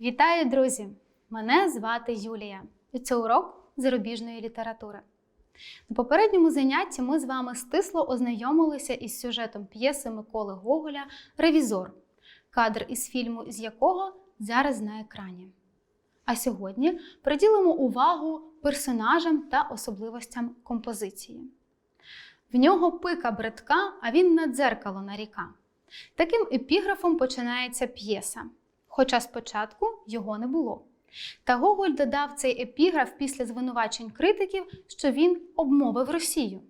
Вітаю, друзі! Мене звати Юлія, і це урок зарубіжної літератури. На попередньому занятті ми з вами стисло ознайомилися із сюжетом п'єси Миколи Гоголя Ревізор, кадр із фільму, з якого зараз на екрані. А сьогодні приділимо увагу персонажам та особливостям композиції. В нього пика бридка, а він на дзеркало наріка. Таким епіграфом починається п'єса, хоча спочатку його не було. Та Гоголь додав цей епіграф після звинувачень критиків, що він обмовив Росію.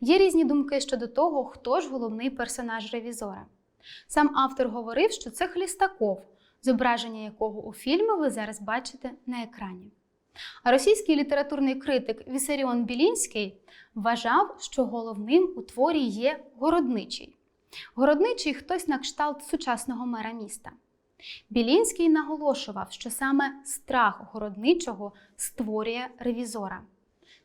Є різні думки щодо того, хто ж головний персонаж ревізора. Сам автор говорив, що це Хлістаков, зображення якого у фільмі ви зараз бачите на екрані. А російський літературний критик Вісаріон Білінський вважав, що головним у творі є городничий. Городничий хтось на кшталт сучасного мера міста. Білінський наголошував, що саме страх городничого створює ревізора,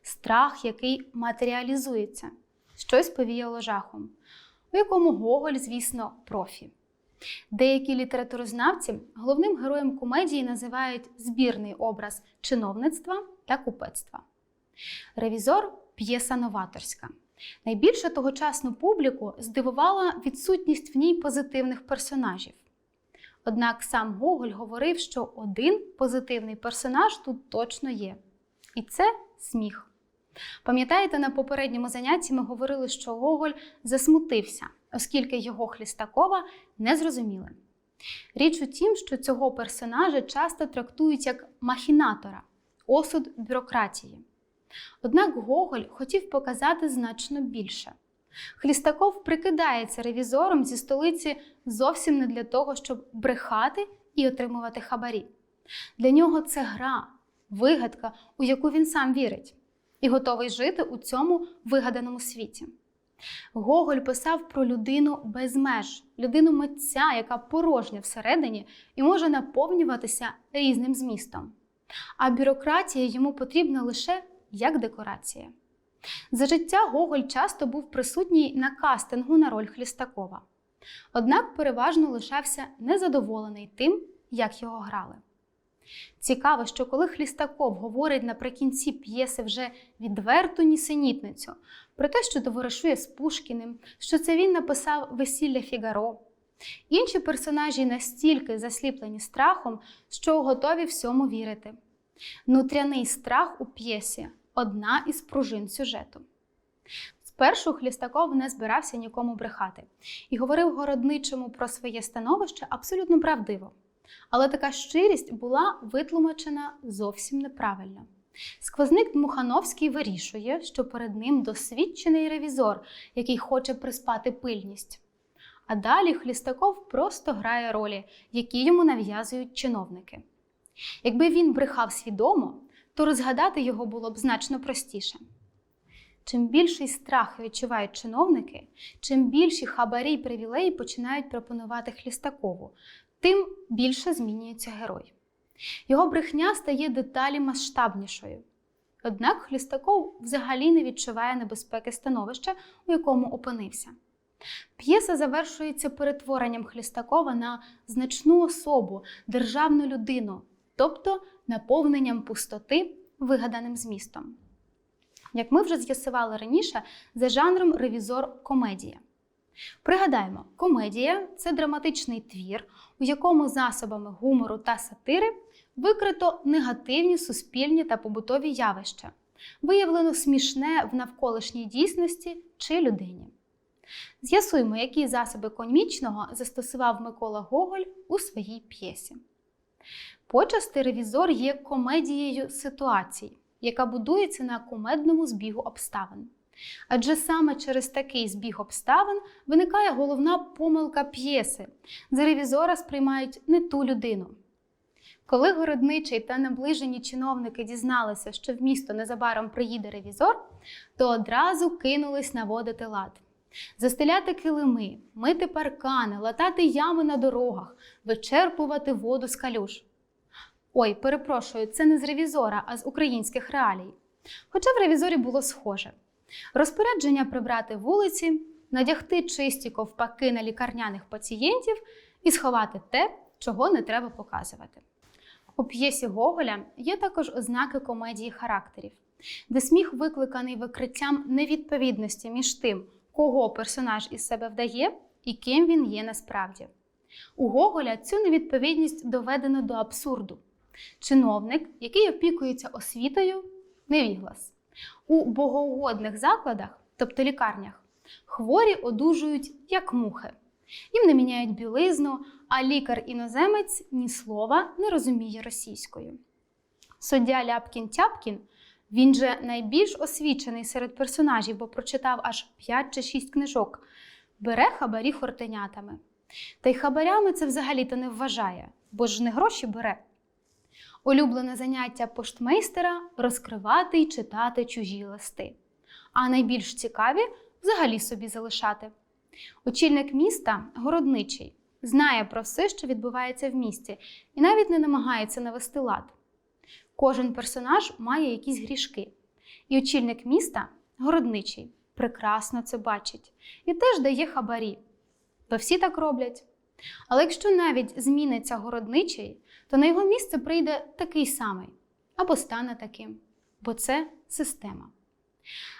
страх, який матеріалізується, щось повіяло жахом, у якому Гоголь, звісно, профі. Деякі літературознавці головним героєм комедії називають збірний образ чиновництва та купецтва. Ревізор п'єса новаторська. Найбільше тогочасну публіку здивувала відсутність в ній позитивних персонажів. Однак сам Гоголь говорив, що один позитивний персонаж тут точно є. І це сміх. Пам'ятаєте, на попередньому занятті ми говорили, що Гоголь засмутився, оскільки його Хлістакова не зрозуміли. Річ у тім, що цього персонажа часто трактують як махінатора, осуд бюрократії. Однак Гоголь хотів показати значно більше. Хлістаков прикидається ревізором зі столиці зовсім не для того, щоб брехати і отримувати хабарі. Для нього це гра, вигадка, у яку він сам вірить, і готовий жити у цьому вигаданому світі. Гоголь писав про людину без меж, людину митця, яка порожня всередині і може наповнюватися різним змістом. А бюрократія йому потрібна лише як декорація. За життя Гоголь часто був присутній на кастингу на роль Хлістакова. Однак переважно лишався незадоволений тим, як його грали. Цікаво, що коли Хлістаков говорить наприкінці п'єси вже відверту нісенітницю про те, що товаришує з Пушкіним, що це він написав весілля Фігаро. Інші персонажі настільки засліплені страхом, що готові всьому вірити. Нутряний страх у п'єсі одна із пружин сюжету. Спершу Хлістаков не збирався нікому брехати і говорив городничому про своє становище абсолютно правдиво. Але така щирість була витлумачена зовсім неправильно. Сквозник Дмухановський вирішує, що перед ним досвідчений ревізор, який хоче приспати пильність. А далі Хлістаков просто грає ролі, які йому нав'язують чиновники. Якби він брехав свідомо, то розгадати його було б значно простіше. Чим більший страх відчувають чиновники, чим більші хабарі й привілеї починають пропонувати Хлістакову, тим більше змінюється герой. Його брехня стає деталі масштабнішою. Однак Хлістаков взагалі не відчуває небезпеки становища, у якому опинився. П'єса завершується перетворенням Хлістакова на значну особу, державну людину, тобто наповненням пустоти вигаданим змістом. Як ми вже з'ясували раніше, за жанром ревізор комедія. Пригадаємо, комедія це драматичний твір, у якому засобами гумору та сатири викрито негативні суспільні та побутові явища, виявлено смішне в навколишній дійсності чи людині. З'ясуємо, які засоби комічного застосував Микола Гоголь у своїй п'єсі. Почасти ревізор є комедією ситуацій, яка будується на кумедному збігу обставин. Адже саме через такий збіг обставин виникає головна помилка п'єси. За ревізора сприймають не ту людину. Коли городничий та наближені чиновники дізналися, що в місто незабаром приїде ревізор, то одразу кинулись наводити лад. Застеляти килими, мити паркани, латати ями на дорогах, вичерпувати воду з калюш. Ой, перепрошую, це не з ревізора, а з українських реалій. Хоча в ревізорі було схоже. Розпорядження прибрати вулиці, надягти чисті ковпаки на лікарняних пацієнтів і сховати те, чого не треба показувати. У п'єсі Гоголя є також ознаки комедії характерів, де сміх викликаний викриттям невідповідності між тим, кого персонаж із себе вдає і ким він є насправді. У Гоголя цю невідповідність доведено до абсурду. Чиновник, який опікується освітою, невіглас. У богоугодних закладах, тобто лікарнях, хворі одужують як мухи. Їм не міняють білизну, а лікар-іноземець ні слова не розуміє російською. Суддя Ляпкін Тяпкін, він же найбільш освічений серед персонажів, бо прочитав аж 5 чи 6 книжок, бере хабарі хортенятами. Та й хабарями це взагалі-то не вважає, бо ж не гроші бере. Улюблене заняття поштмейстера розкривати й читати чужі листи, а найбільш цікаві взагалі собі залишати. Очільник міста городничий, знає про все, що відбувається в місті, і навіть не намагається навести лад. Кожен персонаж має якісь грішки, і очільник міста городничий прекрасно це бачить і теж дає хабарі. Бо всі так роблять. Але якщо навіть зміниться городничий, то на його місце прийде такий самий або стане таким, бо це система.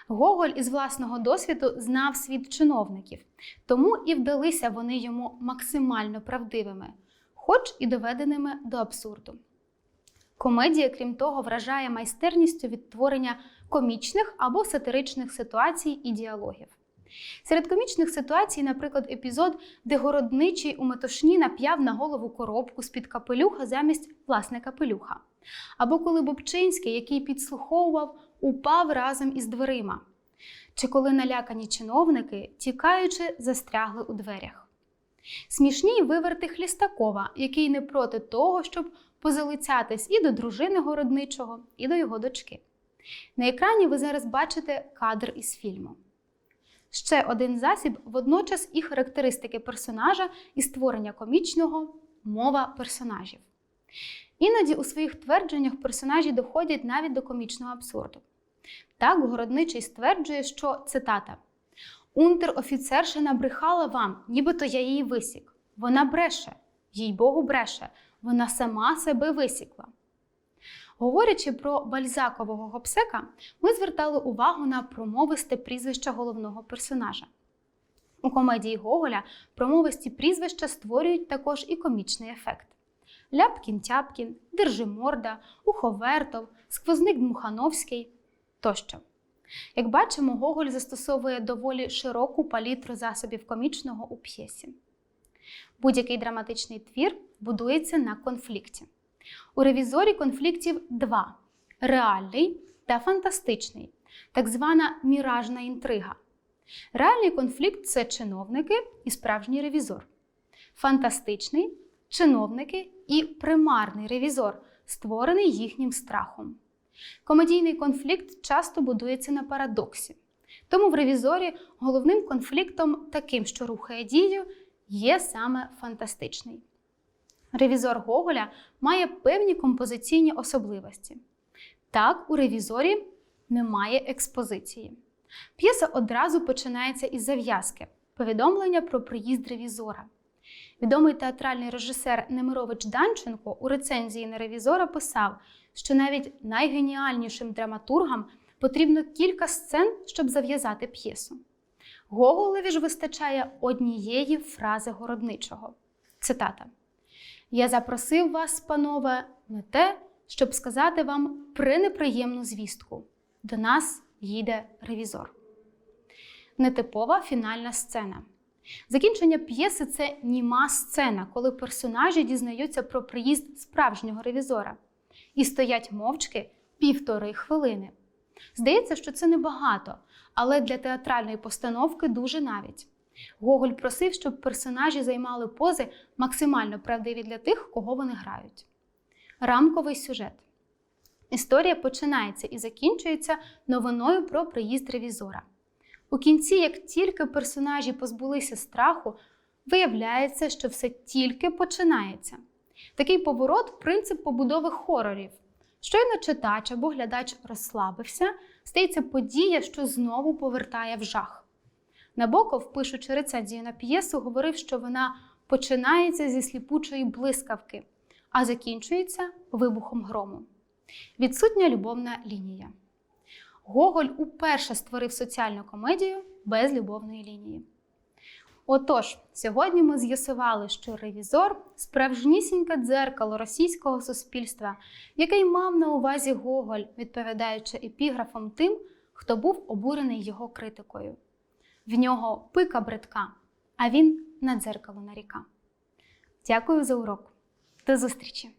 Гоголь із власного досвіду знав світ чиновників, тому і вдалися вони йому максимально правдивими, хоч і доведеними до абсурду. Комедія, крім того, вражає майстерністю відтворення комічних або сатиричних ситуацій і діалогів. Серед комічних ситуацій, наприклад, епізод, де городничий у метушні нап'яв на голову коробку з-під капелюха замість власне капелюха. Або коли Бобчинський, який підслуховував, упав разом із дверима. Чи коли налякані чиновники, тікаючи, застрягли у дверях. Смішні виверти Хлістакова, який не проти того, щоб позалицятись і до дружини городничого, і до його дочки. На екрані ви зараз бачите кадр із фільму. Ще один засіб водночас і характеристики персонажа і створення комічного мова персонажів. Іноді у своїх твердженнях персонажі доходять навіть до комічного абсурду. Так, городничий стверджує, що цитата: Унтер-офіцерша набрехала вам, нібито я її висік. Вона бреше, їй Богу бреше, вона сама себе висікла. Говорячи про бальзакового гопсека, ми звертали увагу на промовисте прізвище головного персонажа. У комедії Гоголя промовисті прізвища створюють також і комічний ефект. Ляпкін-тяпкін, Держиморда, Уховертов, Сквозник Дмухановський тощо. Як бачимо, Гоголь застосовує доволі широку палітру засобів комічного у п'єсі. Будь-який драматичний твір будується на конфлікті. У ревізорі конфліктів два: реальний та фантастичний, так звана міражна інтрига. Реальний конфлікт це чиновники і справжній ревізор. Фантастичний чиновники і примарний ревізор, створений їхнім страхом. Комедійний конфлікт часто будується на парадоксі. Тому в ревізорі головним конфліктом, таким, що рухає дію, є саме фантастичний. Ревізор Гоголя має певні композиційні особливості. Так, у ревізорі немає експозиції. П'єса одразу починається із зав'язки повідомлення про приїзд ревізора. Відомий театральний режисер Немирович Данченко у рецензії на ревізора писав, що навіть найгеніальнішим драматургам потрібно кілька сцен, щоб зав'язати п'єсу. Гоголеві ж вистачає однієї фрази городничого. Цитата: Я запросив вас, панове, на те, щоб сказати вам пренеприємну звістку. До нас їде ревізор. Нетипова фінальна сцена. Закінчення п'єси це німа сцена, коли персонажі дізнаються про приїзд справжнього ревізора і стоять мовчки півтори хвилини. Здається, що це небагато, але для театральної постановки дуже навіть. Гоголь просив, щоб персонажі займали пози максимально правдиві для тих, кого вони грають. Рамковий сюжет. Історія починається і закінчується новиною про приїзд ревізора. У кінці, як тільки персонажі позбулися страху, виявляється, що все тільки починається. Такий поворот принцип побудови хорорів. Щойно читач або глядач розслабився, стається подія, що знову повертає в жах. Набоков, пишучи рецензію на п'єсу, говорив, що вона починається зі сліпучої блискавки, а закінчується вибухом грому. Відсутня любовна лінія. Гоголь уперше створив соціальну комедію без любовної лінії. Отож, сьогодні ми з'ясували, що ревізор справжнісіньке дзеркало російського суспільства, який мав на увазі Гоголь, відповідаючи епіграфом тим, хто був обурений його критикою. В нього пика бридка, а він на дзеркало наріка. Дякую за урок. До зустрічі!